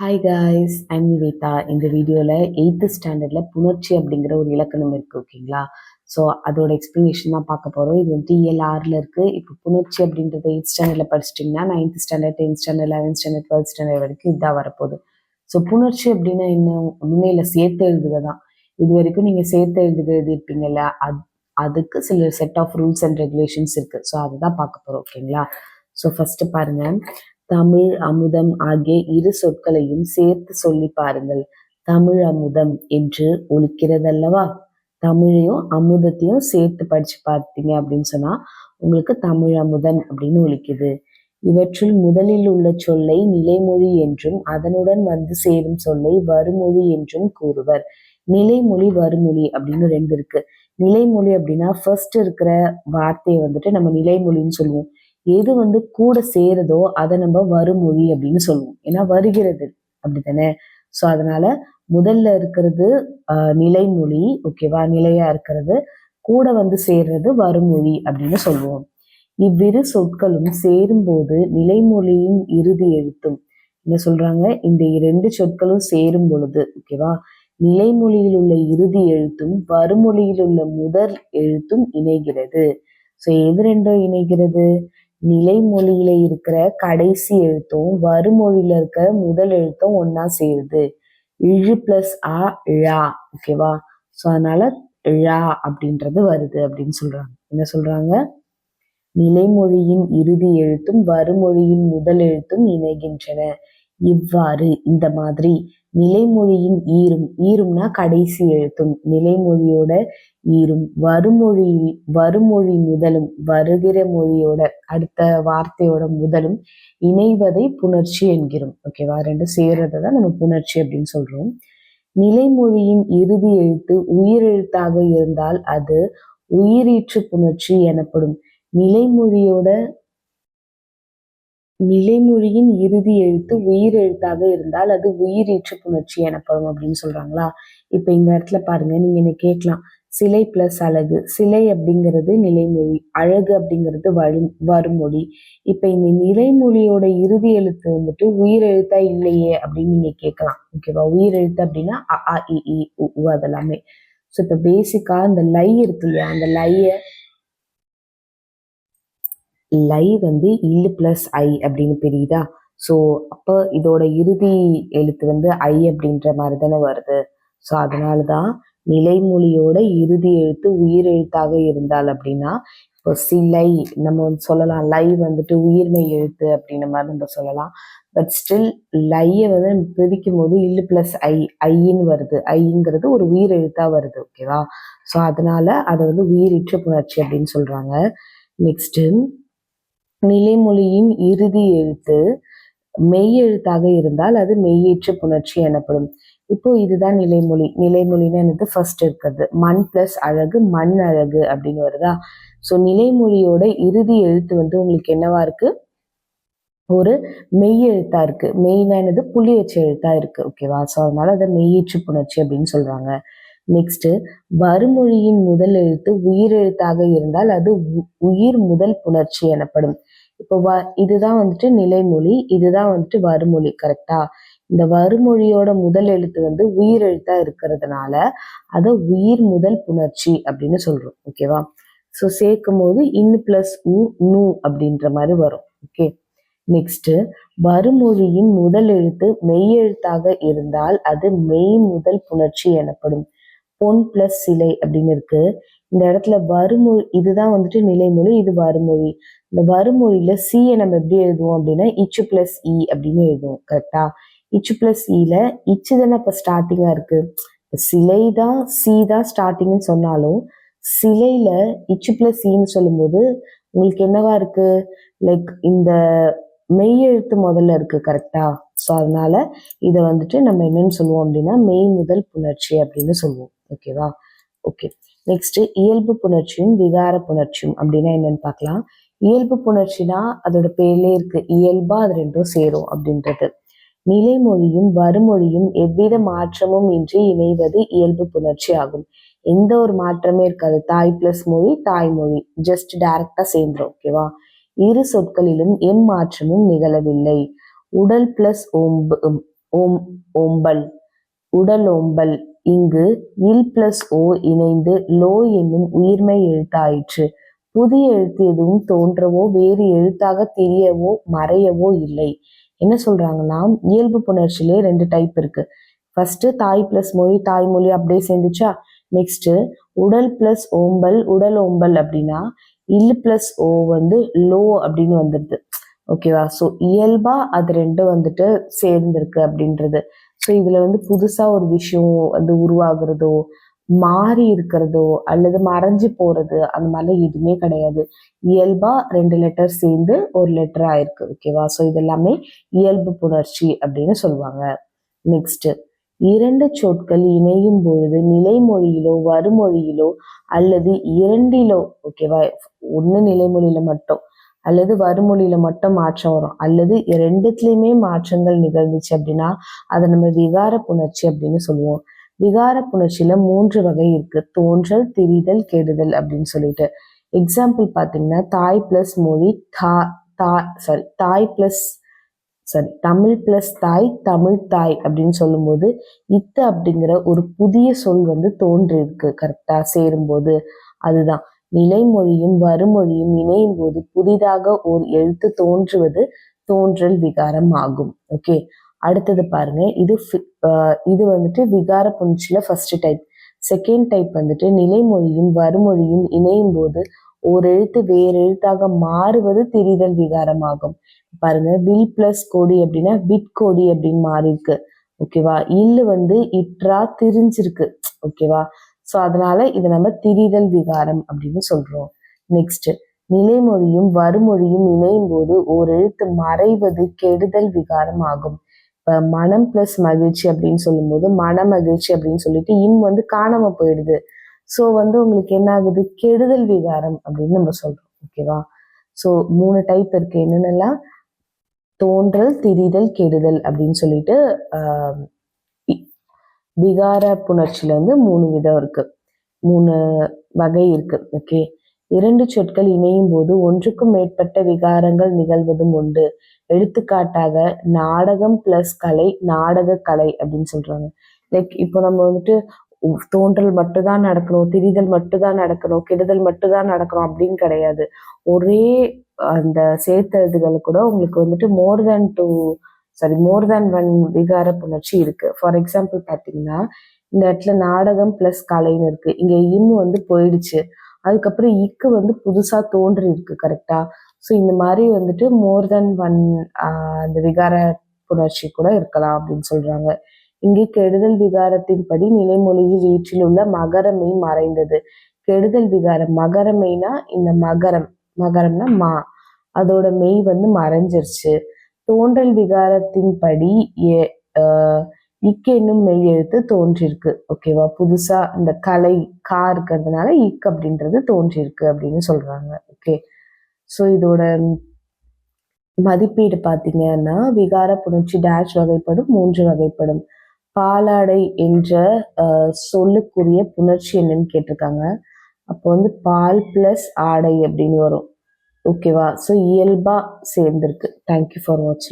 Hi guys I'm Nivetha இந்த வீடியோவில் eighth ஸ்டாண்டர்டில் புணர்ச்சி அப்படிங்கிற ஒரு இலக்கணம் இருக்குது ஓகேங்களா ஸோ அதோட எக்ஸ்ப்ளனேஷன் தான் பார்க்க போகிறோம் இது வந்து இயல் இருக்குது இப்போ புணர்ச்சி அப்படின்றத எயித் ஸ்டாண்டர்டில் படிச்சிட்டிங்கன்னா ninth standard tenth standard eleventh standard twelfth standard வரைக்கும் இதாக வரப்போகுது. ஸோ புணர்ச்சி அப்படின்னா என்ன? ஒன்றுமே இல்லை. சேர்த்து எழுதுக தான் இது வரைக்கும் நீங்கள் சேர்த்து எழுதுக எழுதியிருப்பீங்கல்ல அது அதுக்கு சில set of rules and regulations இருக்குது ஸோ அதை தான் பார்க்க போகிறோம் ஓகேங்களா ஸோ ஃபஸ்ட்டு பாருங்கள் தமிழ் அமுதம் ஆகிய இரு சொற்களையும் சேர்த்து சொல்லி பாருங்கள். தமிழ் அமுதம் என்று ஒழிக்கிறதல்லவா தமிழையும் அமுதத்தையும் சேர்த்து படிச்சு பார்த்தீங்க அப்படின்னு சொன்னா உங்களுக்கு தமிழ் அமுதம் அப்படின்னு ஒழிக்குது இவற்றுள் முதலில் உள்ள சொல்லை நிலைமொழி என்றும் அதனுடன் வந்து சேரும் சொல்லை வருமொழி என்றும் கூறுவர். நிலைமொழி வருமொழி அப்படின்னு ரெண்டு இருக்கு. நிலைமொழி அப்படின்னா ஃபர்ஸ்ட் இருக்கிற வார்த்தையை வந்துட்டு நம்ம நிலைமொழின்னு சொல்லுவோம். எது வந்து கூட சேருதோ அதை நம்ம வருமொழி அப்படின்னு சொல்லுவோம். ஏன்னா வருகிறது அப்படித்தானே? ஸோ அதனால முதல்ல இருக்கிறது நிலைமொழி ஓகேவா நிலையா இருக்கிறது கூட வந்து சேர்றது வருமொழி அப்படின்னு சொல்லுவோம். இவ்விரு சொற்களும் சேரும்போது நிலைமொழியின் இறுதி எழுத்தும். என்ன சொல்றாங்க? இந்த இரண்டு சொற்களும் சேரும் பொழுது ஓகேவா நிலைமொழியில் உள்ள இறுதி எழுத்தும் வருமொழியில் உள்ள முதல் எழுத்தும் இணைகிறது. ஸோ எது ரெண்டும் இணைகிறது? நிலைமொழியில இருக்கிற கடைசி எழுத்தும் வருமொழியில இருக்கிற முதல் எழுத்தும் ஒன்னா சேருது. இழு பிளஸ் ஆ ழா ஓகேவா ஸோ அதனால ழா அப்படின்றது வருது அப்படின்னு சொல்றாங்க. என்ன சொல்றாங்க? நிலைமொழியின் இறுதி எழுத்தும் வருமொழியின் முதல் எழுத்தும் இணைகின்றன. இவ்வாறு இந்த மாதிரி நிலைமொழியின் ஈரும் ஈரும்னா கடைசி எழுத்தும். நிலைமொழியோட ஈரும் வருமொழி வருமொழி முதலும் வருகிற மொழியோட அடுத்த வார்த்தையோட முதலும் இணைவதை புணர்ச்சி என்கிறோம். ஓகேவா ரெண்டு சேர்றதை தான் நம்ம புணர்ச்சி அப்படின்னு சொல்றோம். நிலைமொழியின் இறுதி எழுத்து உயிரெழுத்தாக இருந்தால் அது உயிரீற்று புணர்ச்சி எனப்படும். நிலைமொழியோட நிலைமொழியின் இறுதி எழுத்து உயிர் எழுத்தாக இருந்தால் அது உயிரீற்று புணர்ச்சி எனப்படும் அப்படின்னு சொல்றாங்களா? இப்ப இந்த இடத்துல பாருங்க நீங்க என்ன கேட்கலாம். சிலை பிளஸ் அழகு. சிலை அப்படிங்கிறது நிலைமொழி. அழகு அப்படிங்கிறது வரும் வருமொழி. இப்ப இந்த நிலைமொழியோட இறுதி எழுத்து வந்துட்டு உயிரெழுத்தா இல்லையே அப்படின்னு நீங்க கேட்கலாம். ஓகேவா உயிர் எழுத்து அப்படின்னா அ ஆ இ உ, அதெல்லாமே. ஸோ இப்ப பேசிக்கா இந்த லை இருக்கு இல்லையா? அந்த லைய லை வந்து இல்லு பிளஸ் ஐ அப்படின்னு தெரியுதா ஸோ அப்போ இதோட இறுதி எழுத்து வந்து ஐ அப்படின்ற மாதிரி தானே வருது. ஸோ அதனால தான் நிலைமொழியோட இறுதி எழுத்து உயிர் எழுத்தாக இருந்தால் அப்படின்னா இப்போ சிலை நம்ம வந்து சொல்லலாம் லை வந்துட்டு உயிர்மை எழுத்து அப்படின்ற மாதிரி நம்ம சொல்லலாம். பட் ஸ்டில் லையை வந்து நம்ம பிரிக்கும் போது இல்லு பிளஸ் ஐ ஐன்னு வருது. ஐங்கிறது ஒரு உயிர் எழுத்தா வருது ஓகேவா ஸோ அதனால அதை வந்து உயிரிற்று புணர்ச்சி அப்படின்னு சொல்றாங்க. நெக்ஸ்ட் நிலைமொழியின் இறுதி எழுத்து மெய் எழுத்தாக இருந்தால் அது மெய்யேற்று புணர்ச்சி எனப்படும். இப்போ இதுதான் நிலைமொழி. நிலைமொழின்னு எனக்கு ஃபர்ஸ்ட் இருக்கிறது. மண் பிளஸ் அழகு மண் அழகு அப்படின்னு வருதா? ஸோ நிலைமொழியோட இறுதி எழுத்து வந்து உங்களுக்கு என்னவா இருக்கு? ஒரு மெய் எழுத்தா இருக்கு. மெய்னா என்னது? புள்ளி வச்ச எழுத்தா இருக்கு. ஓகேவா ஸோ அதனால அதை மெய்யேற்று புணர்ச்சி அப்படின்னு சொல்றாங்க. நெக்ஸ்ட் வறுமொழியின் முதல் எழுத்து உயிர் எழுத்தாக இருந்தால் அது உ- உயிர் முதல் புணர்ச்சி எனப்படும். இப்போ வ இதுதான் வந்துட்டு நிலைமொழி இதுதான் வந்துட்டு வருமொழி கரெக்டா இந்த வருமொழியோட முதல் எழுத்து வந்து உயிர் எழுத்தா இருக்கிறதுனால அதை உயிர் முதல் புணர்ச்சி அப்படின்னு சொல்றோம் ஓகேவா ஸோ சேர்க்கும் போது இன் பிளஸ் உ நு அப்படின்ற மாதிரி வரும் ஓகே நெக்ஸ்ட் வருமொழியின் முதல் எழுத்து மெய் எழுத்தாக இருந்தால் அது மெய் முதல் புணர்ச்சி எனப்படும். பொன் பிளஸ் சிலை அப்படின்னு இருக்கு. இந்த இடத்துல வருமொழி இதுதான் வந்துட்டு நிலைமொழி இது வருமொழி இந்த வருமொழியில சியை நம்ம எப்படி எழுதுவோம் அப்படின்னா இச்சு பிளஸ் இ அப்படின்னு எழுதுவோம் கரெக்டா இச்சு பிளஸ் இல இச்சு தானே இப்ப ஸ்டார்டிங்கா இருக்கு? சிலை தான் சி தான் ஸ்டார்டிங்னு சொன்னாலும் சிலையில இச்சு பிளஸ் இன்னு சொல்லும்போது உங்களுக்கு என்னவா இருக்கு? லைக் இந்த மெய் எழுத்து முதல்ல இருக்கு கரெக்டா ஸோ அதனால இதை வந்துட்டு நம்ம என்னன்னு சொல்லுவோம் அப்படின்னா மெய் முதல் புணர்ச்சி அப்படின்னு சொல்லுவோம். ஓகேவா ஓகே நெக்ஸ்ட் இயல்பு புணர்ச்சியும் விகார புணர்ச்சியும் அப்படின்னா என்னன்னு பார்க்கலாம். இயல்பு புணர்ச்சினா அதோட பேர்லே இருக்கு. இயல்பா அது ரெண்டும் சேரும் அப்படின்றது. நிலைமொழியும் வறுமொழியும் எவ்வித மாற்றமும் இன்றி இணைவது இயல்பு புணர்ச்சி ஆகும். எந்த ஒரு மாற்றமே இருக்காது. தாய் பிளஸ் மொழி தாய்மொழி. ஜஸ்ட் டைரக்டா சேர்ந்துரும். ஓகேவா இரு சொற்களிலும் எம் மாற்றமும் நிகழவில்லை. உடல் பிளஸ் ஓம்பு ஓம் ஓம்பல் உடல் ஓம்பல் இங்கு இல் பிளஸ் ஓ இணைந்து லோ என்னும் உயிர்மை எழுத்தாயிற்று. புதிய எழுத்து எதுவும் தோன்றவோ வேறு எழுத்தாக தெரியவோ மறையவோ இல்லை. என்ன சொல்றாங்கன்னா இயல்பு புணர்ச்சியிலே ரெண்டு டைப் இருக்கு. ஃபர்ஸ்ட் தாய் பிளஸ் மொழி தாய்மொழி அப்படியே சேர்ந்துச்சா? நெக்ஸ்ட் உடல் பிளஸ் ஓம்பல் உடல் ஓம்பல் அப்படின்னா இல் பிளஸ் ஓ வந்து லோ அப்படின்னு வந்துடுது. ஓகேவா ஸோ இயல்பா அது ரெண்டும் வந்துட்டு சேர்ந்திருக்கு அப்படின்றது. ஸோ இதுல வந்து புதுசா ஒரு விஷயம் வந்து உருவாகிறதோ மாறி இருக்கிறதோ அல்லது மறைஞ்சு போறது அந்த மாதிரிலாம் எதுவுமே கிடையாது. இயல்பா ரெண்டு லெட்டர் சேர்ந்து ஒரு லெட்டர் ஆயிருக்கு ஓகேவா ஸோ இதெல்லாமே இயல்பு புணர்ச்சி அப்படின்னு சொல்லுவாங்க. நெக்ஸ்ட் இரண்டு சொற்கள் இணையும் பொழுது நிலைமொழியிலோ வருமொழியிலோ அல்லது இரண்டிலோ ஓகேவா ஒன்று நிலைமொழியில மட்டும் அல்லது வறுமொழியில மட்டும் மாற்றம் வரும். அல்லது ரெண்டுத்துலயுமே மாற்றங்கள் நிகழ்ந்துச்சு அப்படின்னா அதை நம்ம விகார புணர்ச்சி அப்படின்னு சொல்லுவோம். விகார புணர்ச்சியில மூன்று வகை இருக்கு. தோன்றல் திரிதல் கெடுதல் அப்படின்னு சொல்லிட்டு. எக்ஸாம்பிள் பார்த்தீங்கன்னா தாய் பிளஸ் மொழி தா தா சாரி தாய் பிளஸ் சாரி தமிழ் பிளஸ் தாய் தமிழ் தாய் அப்படின்னு சொல்லும்போது இத்து அப்படிங்கிற ஒரு புதிய சொல் வந்து தோன்றிருக்கு கரெக்டாக கரெக்டா சேரும்போது அதுதான். நிலைமொழியும் வருமொழியும் இணையும் போது புதிதாக ஒரு எழுத்து தோன்றுவது தோன்றல் விகாரம் ஆகும் ஓகே அடுத்தது பாருங்க. இது இது வந்துட்டு விகார புணர்ச்சியில ஃபர்ஸ்ட் டைப் செகண்ட் டைப் வந்துட்டு நிலைமொழியும் வருமொழியும் இணையும் போது ஒரு எழுத்து வேறு எழுத்தாக மாறுவது திரிதல் விகாரம் ஆகும் பாருங்க. வில் பிளஸ் கோடி அப்படின்னா பிட் கோடி அப்படின்னு மாறி இருக்கு ஓகேவா இல்லு வந்து இற்றா திரிஞ்சிருக்கு. ஓகேவா ஸோ அதனால இதை நம்ம திரிதல் விகாரம் அப்படின்னு சொல்றோம். நெக்ஸ்ட் நிலைமொழியும் வருமொழியும் இணையும் போது ஒரு எழுத்து மறைவது கெடுதல் விகாரம் ஆகும். இப்போ மனம் பிளஸ் மகிழ்ச்சி அப்படின்னு சொல்லும்போது மன மகிழ்ச்சி அப்படின்னு சொல்லிட்டு இம் வந்து காணாம போயிடுது. ஸோ வந்து உங்களுக்கு என்ன ஆகுது? கெடுதல் விகாரம் அப்படின்னு நம்ம சொல்றோம். ஓகேவா ஸோ மூணு டைப் இருக்கு. என்னென்னலாம்? தோன்றல் திரிதல் கெடுதல் அப்படின்னு சொல்லிட்டு விகார புணர்ச்சியில வந்து மூணு விதம் இருக்கு. மூணு வகை இருக்கு. ஓகே? இரண்டு சொற்கள் இணையும் போது ஒன்றுக்கும் மேற்பட்ட விகாரங்கள் நிகழ்வதும் உண்டு. எடுத்துக்காட்டாக நாடகம் பிளஸ் கலை நாடக கலை அப்படின்னு சொல்றாங்க. லைக் இப்போ நம்ம வந்துட்டு தோன்றல் மட்டும்தான் நடக்கணும் திரிதல் மட்டும்தான் நடக்கணும் கெடுதல் மட்டும்தான் நடக்கணும் அப்படின்னு கிடையாது. ஒரே அந்த சேர்த்ததுகள் கூட உங்களுக்கு வந்துட்டு more than two sorry more than one விகார புணர்ச்சி இருக்கு. ஃபார் எக்ஸாம்பிள் பார்த்தீங்கன்னா இந்த இடத்துல நாடகம் பிளஸ் கலைன்னு இருக்கு. இங்க இன்னு வந்து போயிடுச்சு. அதுக்கப்புறம் இக்கு வந்து புதுசா தோன்றி இருக்கு கரெக்டா ஸோ இந்த மாதிரி வந்துட்டு மோர் தென் ஒன் அந்த விகார புணர்ச்சி கூட இருக்கலாம் அப்படின்னு சொல்றாங்க. இங்கே கெடுதல் விகாரத்தின்படி நிலைமொழியில் வீற்றில் உள்ள மகரமை மறைந்தது. கெடுதல் விகாரம் மகரமைனா இந்த மகரம். மகரம்னா மா. அதோட மெய் வந்து மறைஞ்சிருச்சு. தோன்றல் விகாரத்தின்படி இக்கு என்னும் மெய் எழுத்து தோன்றிருக்கு. ஓகேவா புதுசா இந்த கலை கா இருக்கிறதுனால இக் அப்படின்றது தோன்றிருக்கு அப்படின்னு சொல்றாங்க. ஓகே ஸோ இதோட மதிப்பீடு பார்த்தீங்கன்னா விகார புணர்ச்சி டேஷ் வகைப்படும் மூன்று வகைப்படும். பாலாடை என்ற சொல்லுக்குரிய புணர்ச்சி என்னன்னு கேட்டிருக்காங்க. அப்போ வந்து பால் பிளஸ் ஆடை அப்படின்னு வரும். ஓகேவா ஸோ இயல்பா சேர்ந்துருக்கு. தேங்க்யூ ஃபார் வாட்சிங்